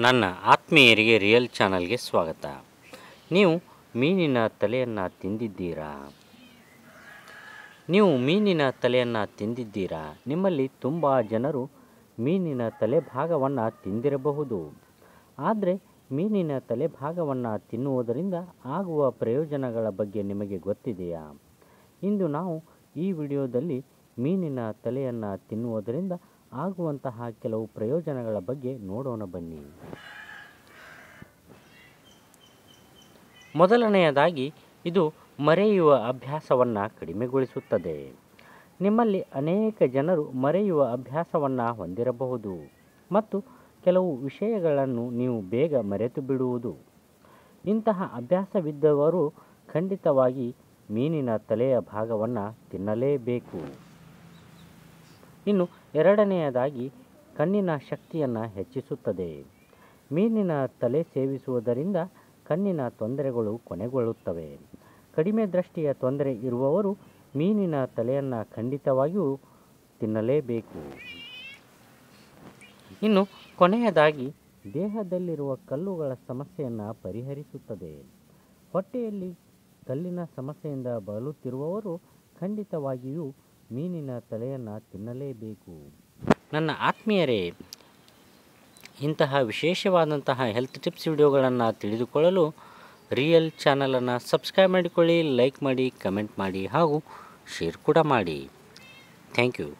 ನನ್ನ ಆತ್ಮೀಯರಿಗೆ ರಿಯಲ್ ಚಾನಲ್ಗೆ ಸ್ವಾಗತ. ನೀವು ಮೀನಿನ ತಲೆಯನ್ನು ತಿಂದಿದ್ದೀರಾ? ನೀವು ಮೀನಿನ ತಲೆಯನ್ನು ತಿಂದಿದ್ದೀರಾ? ನಿಮ್ಮಲ್ಲಿ ತುಂಬ ಜನರು ಮೀನಿನ ತಲೆ ಭಾಗವನ್ನು ತಿಂದಿರಬಹುದು. ಆದರೆ ಮೀನಿನ ತಲೆ ಭಾಗವನ್ನು ತಿನ್ನುವುದರಿಂದ ಆಗುವ ಪ್ರಯೋಜನಗಳ ಬಗ್ಗೆ ನಿಮಗೆ ಗೊತ್ತಿದೆಯಾ? ಇಂದು ನಾವು ಈ ವಿಡಿಯೋದಲ್ಲಿ ಮೀನಿನ ತಲೆಯನ್ನು ತಿನ್ನುವುದರಿಂದ ಆಗುವಂತಹ ಕೆಲವು ಪ್ರಯೋಜನಗಳ ಬಗ್ಗೆ ನೋಡೋಣ ಬನ್ನಿ. ಮೊದಲನೆಯದಾಗಿ, ಇದು ಮರೆಯುವ ಅಭ್ಯಾಸವನ್ನು ಕಡಿಮೆಗೊಳಿಸುತ್ತದೆ. ನಿಮ್ಮಲ್ಲಿ ಅನೇಕ ಜನರು ಮರೆಯುವ ಅಭ್ಯಾಸವನ್ನು ಹೊಂದಿರಬಹುದು ಮತ್ತು ಕೆಲವು ವಿಷಯಗಳನ್ನು ನೀವು ಬೇಗ ಮರೆತು ಬಿಡುವುದು. ಇಂತಹ ಅಭ್ಯಾಸವಿದ್ದವರು ಖಂಡಿತವಾಗಿ ಮೀನಿನ ತಲೆಯ ಭಾಗವನ್ನು ತಿನ್ನಲೇಬೇಕು. ಇನ್ನು ಎರಡನೆಯದಾಗಿ ಕಣ್ಣಿನ ಶಕ್ತಿಯನ್ನು ಹೆಚ್ಚಿಸುತ್ತದೆ. ಮೀನಿನ ತಲೆ ಸೇವಿಸುವುದರಿಂದ ಕಣ್ಣಿನ ತೊಂದರೆಗಳು ಕೊನೆಗೊಳ್ಳುತ್ತವೆ. ಕಡಿಮೆ ದೃಷ್ಟಿಯ ತೊಂದರೆ ಇರುವವರು ಮೀನಿನ ತಲೆಯನ್ನು ಖಂಡಿತವಾಗಿಯೂ ತಿನ್ನಲೇಬೇಕು. ಇನ್ನು ಕೊನೆಯದಾಗಿ ದೇಹದಲ್ಲಿರುವ ಕಲ್ಲುಗಳ ಸಮಸ್ಯೆಯನ್ನು ಪರಿಹರಿಸುತ್ತದೆ. ಹೊಟ್ಟೆಯಲ್ಲಿ ಕಲ್ಲಿನ ಸಮಸ್ಯೆಯಿಂದ ಬಳಲುತ್ತಿರುವವರು ಖಂಡಿತವಾಗಿಯೂ ಮೀನಿನ ತಲೆಯನ್ನು ತಿನ್ನಲೇಬೇಕು. ನನ್ನ ಆತ್ಮೀಯರೇ, ಇಂತಹ ವಿಶೇಷವಾದಂತಹ ಹೆಲ್ತ್ ಟಿಪ್ಸ್ ವಿಡಿಯೋಗಳನ್ನು ತಿಳಿದುಕೊಳ್ಳಲು ರಿಯಲ್ ಚಾನಲನ್ನು ಸಬ್ಸ್ಕ್ರೈಬ್ ಮಾಡಿಕೊಳ್ಳಿ ಲೈಕ್ ಮಾಡಿ ಕಮೆಂಟ್ ಮಾಡಿ ಹಾಗೂ ಶೇರ್ ಕೂಡ ಮಾಡಿ. Thank you